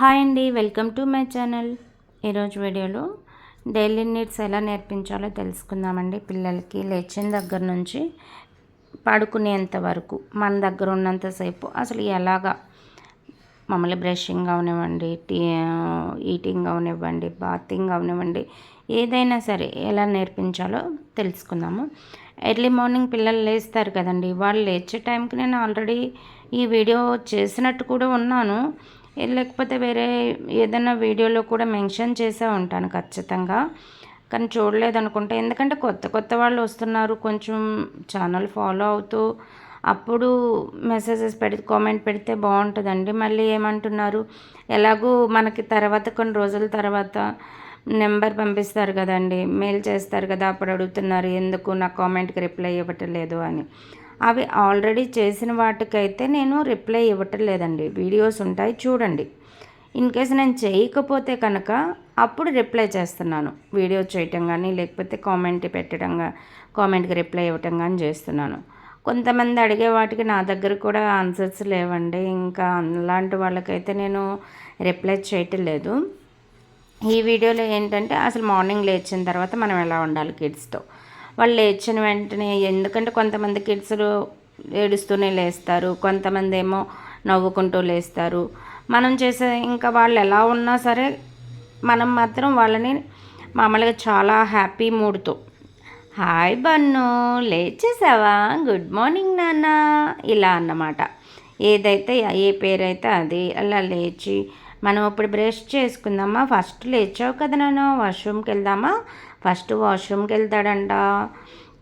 Hi అండి welcome to my channel. ఈరోజు వీడియోలో డైలీ నీడ్స్ ఎలా నేర్పించాలో తెలుసుకుందామండి. పిల్లలకి లేచిన దగ్గర నుంచి పడుకునేంత వరకు మన దగ్గర ఉన్నంతసేపు అసలు ఎలాగా మమ్మల్ని బ్రషింగ్ అవనివ్వండి టీ ఈటింగ్ అవనివ్వండి బాతింగ్ అవనివ్వండి ఏదైనా సరే ఎలా నేర్పించాలో తెలుసుకుందాము. ఎర్లీ మార్నింగ్ పిల్లలు లేస్తారు కదండి. వాళ్ళు లేచే టైంకి నేను ఆల్రెడీ ఈ వీడియో చేసినట్టు కూడా ఉన్నాను. లేకపోతే వేరే ఏదైనా వీడియోలో కూడా మెన్షన్ చేసే ఉంటాను ఖచ్చితంగా. కానీ చూడలేదు అనుకుంటే ఎందుకంటే కొత్త కొత్త వాళ్ళు వస్తున్నారు. కొంచెం ఛానల్ ఫాలో అవుతూ అప్పుడు మెసేజెస్ పెడితే కామెంట్ పెడితే బాగుంటుందండి. మళ్ళీ ఏమంటున్నారు? ఎలాగూ మనకి తర్వాత కొన్ని రోజుల తర్వాత నెంబర్ పంపిస్తారు కదండి. మెయిల్ చేస్తారు కదా అప్పుడు అడుగుతున్నారు ఎందుకు నా కామెంట్కి రిప్లై ఇవ్వటం లేదు అని. అవి ఆల్రెడీ చేసిన వాటికైతే నేను రిప్లై ఇవ్వటం లేదండి వీడియోస్ ఉంటాయి చూడండి. ఇన్ కేసు నేను చేయకపోతే కనుక అప్పుడు రిప్లై చేస్తున్నాను. వీడియో చేయటం కానీ లేకపోతే కామెంట్ పెట్టడం కామెంట్కి రిప్లై ఇవ్వటం కానీ చేస్తున్నాను. కొంతమంది అడిగే వాటికి నా దగ్గర కూడా ఆన్సర్స్ లేవండి. ఇంకా అలాంటి వాళ్ళకైతే నేను రిప్లై చేయటం లేదు ఈ వీడియోలో ఏంటంటే అసలు మార్నింగ్ లేచిన తర్వాత మనం ఎలా ఉండాలి కిడ్స్తో? వాళ్ళు లేచిన వెంటనే ఎందుకంటే కొంతమంది కిడ్స్ ఏడుస్తూనే లేస్తారు కొంతమంది ఏమో నవ్వుకుంటూ లేస్తారు. మనం చేసే ఇంకా వాళ్ళు ఎలా ఉన్నా సరే మనం మాత్రం వాళ్ళని మామూలుగా చాలా హ్యాపీ మూడ్తో. హాయ్ బన్ను లేచేసావా? గుడ్ మార్నింగ్ నాన్న ఇలా అన్నమాట. ఏదైతే ఏ పేరైతే అది అలా లేచి మనం ఇప్పుడు బ్రష్ చేసుకుందామా? ఫస్ట్ లేచావు కదా నేను వాష్రూమ్కి వెళ్దామా ఫస్ట్ వాష్రూమ్కి వెళ్తాడంట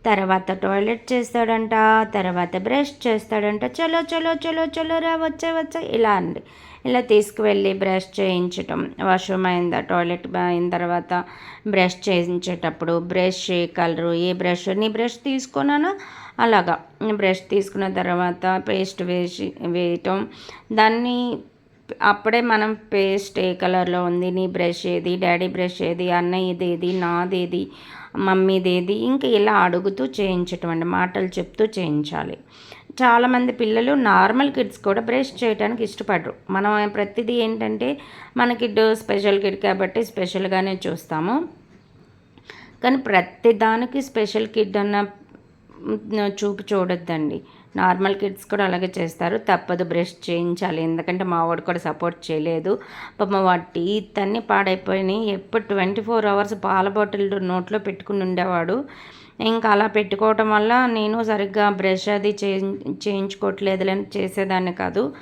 తర్వాత టాయిలెట్ చేస్తాడంట తర్వాత బ్రష్ చేస్తాడంట చలో చలో చలో చలో రా వచ్చే వచ్చే ఇలా అండి ఇలా తీసుకువెళ్ళి బ్రష్ చేయించటం వాష్రూమ్ అయిందా టాయిలెట్ అయిన తర్వాత బ్రష్ చేయించేటప్పుడు బ్రష్ కలరు ఏ బ్రష్ నీ బ్రష్ తీసుకున్నానా అలాగా. బ్రష్ తీసుకున్న తర్వాత పేస్ట్ వేసి వేయటం దాన్ని అప్పుడే మనం పేస్ట్ ఏ కలర్లో ఉంది నీ బ్రష్ ఏది డాడీ బ్రష్ ఏది అన్నయ్యది ఏది నాదేది మమ్మీది ఏది ఇంకా ఇలా అడుగుతూ చేయించటం అండి మాటలు చెప్తూ చేయించాలి. చాలామంది పిల్లలు నార్మల్ కిడ్స్ కూడా బ్రష్ చేయడానికి ఇష్టపడరు. మనం ప్రతిదీ ఏంటంటే మన కిడ్ స్పెషల్ కిడ్ కాబట్టి స్పెషల్గానే చూస్తాము. కానీ ప్రతి దానికి స్పెషల్ కిడ్ అన్న చూపు చూడొద్దండి. నార్మల్ కిడ్స్ కూడా అలాగే చేస్తారు. తప్పదు బ్రష్ చేయించాలి. ఎందుకంటే మా వాడు కూడా సపోర్ట్ చేయలేదు. పాప వాడి టీత్ అన్నీ పాడైపోయినాయి. ఎప్పుడు ట్వంటీ ఫోర్ అవర్స్ పాల బాటిల్ నోట్లో పెట్టుకుని ఉండేవాడు. ఇంకా అలా పెట్టుకోవటం వల్ల నేను సరిగ్గా బ్రష్ అది చేయించుకోవట్లేదులని చేసేదాన్ని కాదు.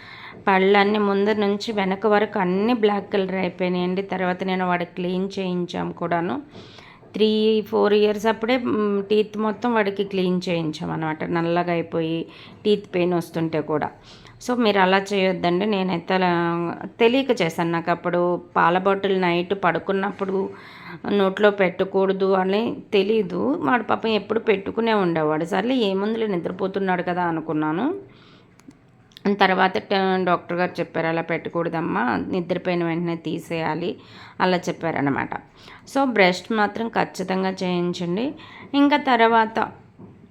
పళ్ళన్నీ ముందర నుంచి వెనక వరకు అన్నీ బ్లాక్ కలర్ అయిపోయినాయండి. తర్వాత నేను వాడికి క్లీన్ చేయించాము కూడాను. త్రీ ఫోర్ ఇయర్స్ అప్పుడే టీత్ మొత్తం వాడికి క్లీన్ చేయించామన్నమాట. నల్లగా అయిపోయి టీత్ పెయిన్ వస్తుంటే కూడా. సో మీరు అలా చేయొద్దండి. నేనైతే అలా తెలియక చేశాను. నాకు అప్పుడు పాల బాటిల్ నైట్ పడుకున్నప్పుడు నోట్లో పెట్టకూడదు అని తెలీదు. వాడు పాపం ఎప్పుడు పెట్టుకునే ఉండేవాడు. సర్లే ఏముందులే నిద్రపోతున్నాడు కదా అనుకున్నాను. తర్వాత డాక్టర్ గారు చెప్పారు అలా పెట్టకూడదమ్మా నిద్రపోయిన వెంటనే తీసేయాలి అలా చెప్పారనమాట సో బ్రెస్ట్ మాత్రం ఖచ్చితంగా చేయించండి. ఇంకా తర్వాత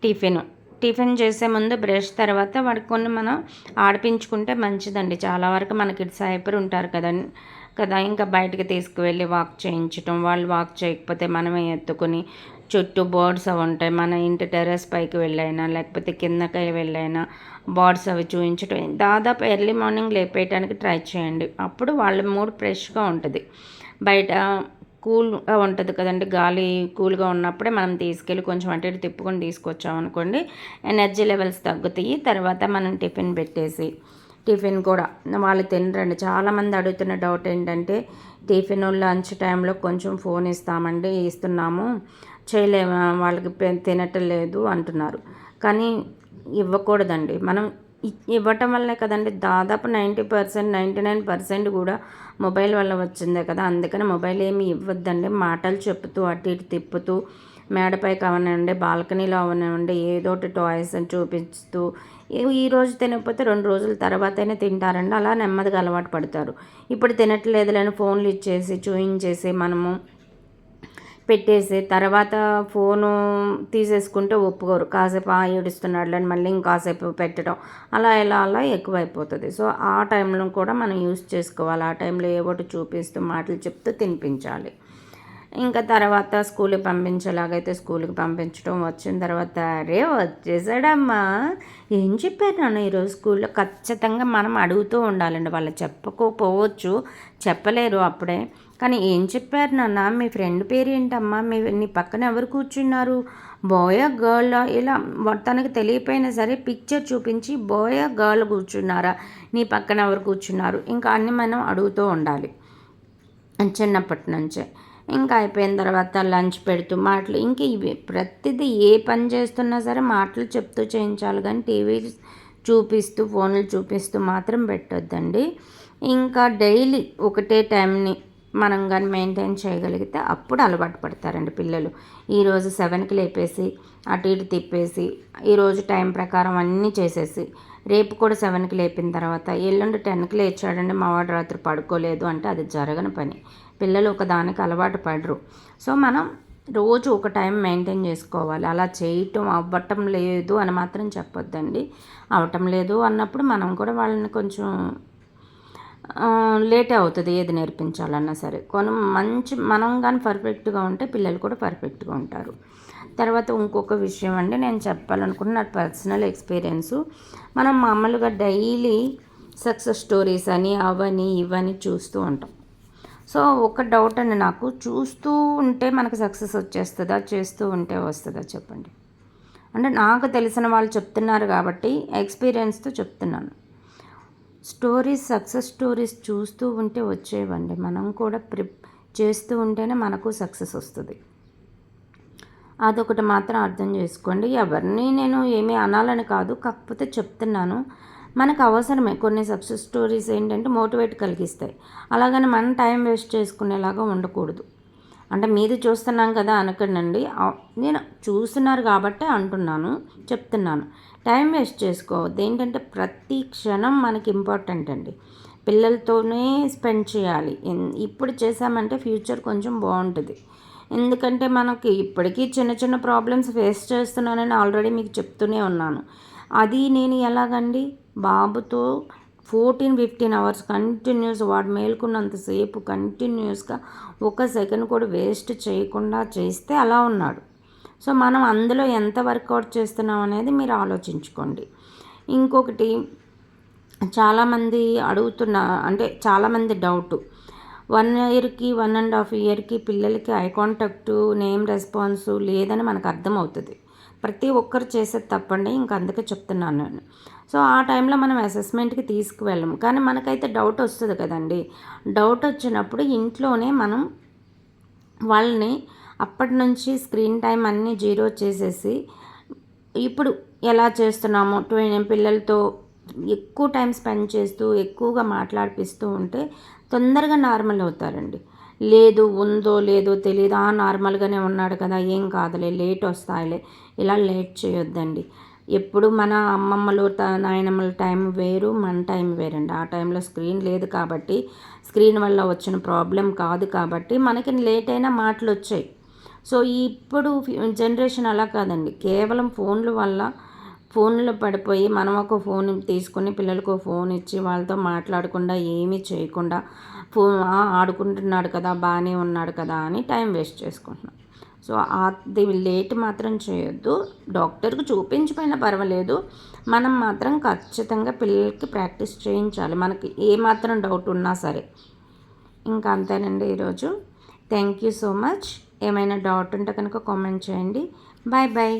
టిఫిన్. టిఫిన్ చేసే ముందు బ్రష్ తర్వాత వాడికి కొన్ని మనం ఆడిపించుకుంటే మంచిదండి. చాలా వరకు మన కిడ్స్ హైపర్ ఉంటారు కదండి కదా ఇంకా బయటకు తీసుకువెళ్ళి వాక్ చేయించటం వాళ్ళు వాక్ చేయకపోతే మనమే ఎత్తుకొని చుట్టూ బర్డ్స్ అవి ఉంటాయి. మన ఇంటి టెర్రస్ పైకి వెళ్ళైనా లేకపోతే కిందకి వెళ్ళైనా బర్డ్స్ అవి చూపించడం దాదాపు ఎర్లీ మార్నింగ్ లేపేయడానికి ట్రై చేయండి. అప్పుడు వాళ్ళ మూడ్ ఫ్రెష్గా ఉంటుంది. బయట కూల్గా ఉంటుంది కదండి. గాలి కూల్గా ఉన్నప్పుడే మనం తీసుకెళ్ళి కొంచెం అటు ఇటు తిప్పుకొని తీసుకొచ్చామనుకోండి ఎనర్జీ లెవెల్స్ తగ్గుతాయి. తర్వాత మనం టిఫిన్ పెట్టేసి టిఫిన్ కూడా వాళ్ళు తినరండి. చాలామంది అడుగుతున్న డౌట్ ఏంటంటే టిఫిన్ లంచ్ టైంలో కొంచెం ఫోన్ ఇస్తామండి ఇస్తున్నాము. చేయలేము వాళ్ళకి తినటం లేదు అంటున్నారు. కానీ ఇవ్వకూడదండి. మనం ఇవ్వటం వల్లే కదండి దాదాపు ninety percent ninety nine percent కూడా మొబైల్ వల్ల వచ్చిందే కదా. అందుకని మొబైల్ ఏమి ఇవ్వద్దండి. మాటలు చెప్తూ అటు ఇటు తిప్పుతూ మేడపైకి అవనండి బాల్కనీలో అవనివ్వండి ఏదో ఒకటి టాయ్స్ అని చూపిస్తూ ఈ రోజు తినకపోతే రెండు రోజుల తర్వాతనే తింటారండి. అలా నెమ్మదిగా అలవాటు పడతారు. ఇప్పుడు తినట్లేదులేని ఫోన్లు ఇచ్చేసి చూయించేసి మనము పెట్టేసి తర్వాత ఫోను తీసేసుకుంటే ఒప్పుకోరు. కాసేపు ఆ ఏడుస్తున్నాడు అని మళ్ళీ ఇంకాసేపు పెట్టడం. అలా ఇలా అలా ఎక్కువైపోతుంది. సో ఆ టైంలో కూడా మనం యూస్ చేసుకోవాలి. ఆ టైంలో ఏవోటి చూపిస్తూ మాటలు చెప్తూ తినిపించాలి. ఇంకా తర్వాత స్కూల్కి పంపించేలాగైతే స్కూల్కి పంపించడం వచ్చిన తర్వాత అరే వచ్చేసాడమ్మా ఏం చెప్పారు నాన్న ఈరోజు స్కూల్లో? ఖచ్చితంగా మనం అడుగుతూ ఉండాలండి. వాళ్ళు చెప్పకపోవచ్చు చెప్పలేరు అప్పుడే. కానీ ఏం చెప్పారు నాన్న? మీ ఫ్రెండ్ పేరు ఏంటమ్మా మీ నీ పక్కన ఎవరు కూర్చున్నారు? బాయ్ గర్ల్ ఇలా తనకు తెలియపోయినా సరే పిక్చర్ చూపించి బాయ్ గర్ల్ కూర్చున్నారా? నీ పక్కన ఎవరు కూర్చున్నారు? ఇంకా అన్నీ మనం అడుగుతూ ఉండాలి. చిన్నప్పటి నుంచే. ఇంకా అయిపోయిన తర్వాత లంచ్ పెడుతూ మాటలు. ఇంక ఇవి ప్రతిదీ ఏ పని చేస్తున్నా సరే మాటలు చెప్తూ చేయించాలి. కానీ టీవీ చూపిస్తూ ఫోన్లు చూపిస్తూ మాత్రం పెట్టొద్దండి. ఇంకా డైలీ ఒకటే టైంని మనం కానీ మెయింటైన్ చేయగలిగితే అప్పుడు అలవాటు పడతారండి పిల్లలు. ఈరోజు సెవెన్కి లేపేసి అటు ఇటు తిప్పేసి ఈరోజు టైం ప్రకారం అన్నీ చేసేసి రేపు కూడా సెవెన్కి లేపిన తర్వాత ఎల్లుండి టెన్కి లేచాడండి మావాడు రాత్రి పడుకోలేదు అంటే అది జరగని పని. పిల్లలు ఒక దానికి అలవాటు పడరు. సో మనం రోజు ఒక టైం మెయింటైన్ చేసుకోవాలి. అలా చేయటం అవ్వటం లేదు అని మాత్రం చెప్పొద్దండి. అవటం లేదు అన్నప్పుడు మనం కూడా వాళ్ళని కొంచెం లేట్ అవుతుంది ఏది నేర్పించాలన్నా సరే. కొను మంచి మనం కానీ పర్ఫెక్ట్గా ఉంటే పిల్లలు కూడా పర్ఫెక్ట్గా ఉంటారు. తర్వాత ఇంకొక విషయం అండి నేను చెప్పాలనుకున్న నా పర్సనల్ ఎక్స్పీరియన్స్ మనం మామూలుగా డైలీ సక్సెస్ స్టోరీస్ అని అవని ఇవని చూస్తూ ఉంటాం. సో ఒక డౌట్ అండి నాకు. చూస్తూ ఉంటే మనకు సక్సెస్ వచ్చేస్తుందా చేస్తూ ఉంటే వస్తుందా చెప్పండి. అంటే నాకు తెలిసిన వాళ్ళు చెప్తున్నారు కాబట్టి ఎక్స్పీరియన్స్తో చెప్తున్నాను. స్టోరీస్ సక్సెస్ స్టోరీస్ చూస్తూ ఉంటే వచ్చేవండి. మనం కూడా ప్రిప్ చేస్తూ ఉంటేనే మనకు సక్సెస్ వస్తుంది. అదొకటి మాత్రం అర్థం చేసుకోండి. ఎవరిని నేను ఏమీ అనాలని కాదు కాకపోతే చెప్తున్నాను. మనకు అవసరమే. కొన్ని సక్సెస్ స్టోరీస్ ఏంటంటే మోటివేట్ కలిగిస్తాయి. అలాగని మనం టైం వేస్ట్ చేసుకునేలాగా ఉండకూడదు. అంటే మీది చూస్తున్నాం కదా అనకండి నేను చూస్తున్నారు కాబట్టే అంటున్నాను చెప్తున్నాను. టైం వేస్ట్ చేసుకోవద్దు ఏంటంటే ప్రతి క్షణం మనకి ఇంపార్టెంట్ అండి. పిల్లలతోనే స్పెండ్ చేయాలి. ఇప్పుడు చేసామంటే ఫ్యూచర్ కొంచెం బాగుంటుంది. ఎందుకంటే మనకి ఇప్పటికీ చిన్న చిన్న ప్రాబ్లమ్స్ ఫేస్ చేస్తున్నానని ఆల్రెడీ మీకు చెప్తూనే ఉన్నాను. అది నేను ఎలాగండి? బాబుతో ఫోర్టీన్ ఫిఫ్టీన్ అవర్స్ కంటిన్యూస్ వాడు మేల్కున్నంతసేపు కంటిన్యూస్గా ఒక సెకండ్ కూడా వేస్ట్ చేయకుండా చేస్తే అలా ఉన్నాడు. సో మనం అందులో ఎంత వర్కౌట్ చేస్తున్నాం అనేది మీరు ఆలోచించుకోండి. ఇంకొకటి చాలామంది అడుగుతున్న అంటే చాలామంది డౌట్ వన్ ఇయర్కి వన్ అండ్ హాఫ్ ఇయర్కి పిల్లలకి ఐ కాంటాక్ట్ నేమ్ రెస్పాన్స్ లేదని మనకు అర్థమవుతుంది. ప్రతి ఒక్కరు చేసేది తప్పండి ఇంక అందుకే చెప్తున్నాను నేను. సో ఆ టైంలో మనం అసెస్మెంట్కి తీసుకువెళ్ళము. కానీ మనకైతే డౌట్ వస్తుంది కదండి. డౌట్ వచ్చినప్పుడు ఇంట్లోనే మనం వాళ్ళని అప్పటి నుంచి స్క్రీన్ టైం అన్నీ జీరో చేసేసి ఇప్పుడు ఎలా చేస్తున్నామో ట్వెన్ పిల్లలతో ఎక్కువ టైం స్పెండ్ చేస్తూ ఎక్కువగా మాట్లాడిపిస్తూ ఉంటే తొందరగా నార్మల్ అవుతారండి. లేదు ఉందో లేదో తెలియదు ఆ నార్మల్గానే ఉన్నాడు కదా ఏం కాదులే లేట్ వస్తాయిలే ఇలా లేట్ చేయొద్దండి. ఎప్పుడు మన అమ్మమ్మలు నాయనమ్మల టైం వేరు మన టైం వేరండి. ఆ టైంలో స్క్రీన్ లేదు కాబట్టి స్క్రీన్ వల్ల వచ్చిన ప్రాబ్లం కాదు కాబట్టి మనకి లేట్ అయినా మాటలు వచ్చాయి సో ఇప్పుడు జనరేషన్ అలా కాదండి. కేవలం ఫోన్ల వల్ల ఫోన్లో పడిపోయి మనం ఒక ఫోన్ తీసుకుని పిల్లలకు ఫోన్ ఇచ్చి వాళ్ళతో మాట్లాడకుండా ఏమీ చేయకుండా ఫోన్ ఆడుకుంటున్నాడు కదా బాగానే ఉన్నాడు కదా అని టైం వేస్ట్ చేసుకుంటున్నాం. సో అది లేట్ మాత్రం చేయొద్దు. డాక్టర్కి చూపించిపోయినా పర్వాలేదు. మనం మాత్రం ఖచ్చితంగా పిల్లలకి ప్రాక్టీస్ చేయించాలి. మనకి ఏ మాత్రం డౌట్ ఉన్నా సరే. ఇంకా అంతేనండి ఈరోజు. Thank you so much. ఏమైనా డౌట్ ఉంటే కనుక కామెంట్ చేయండి. Bye bye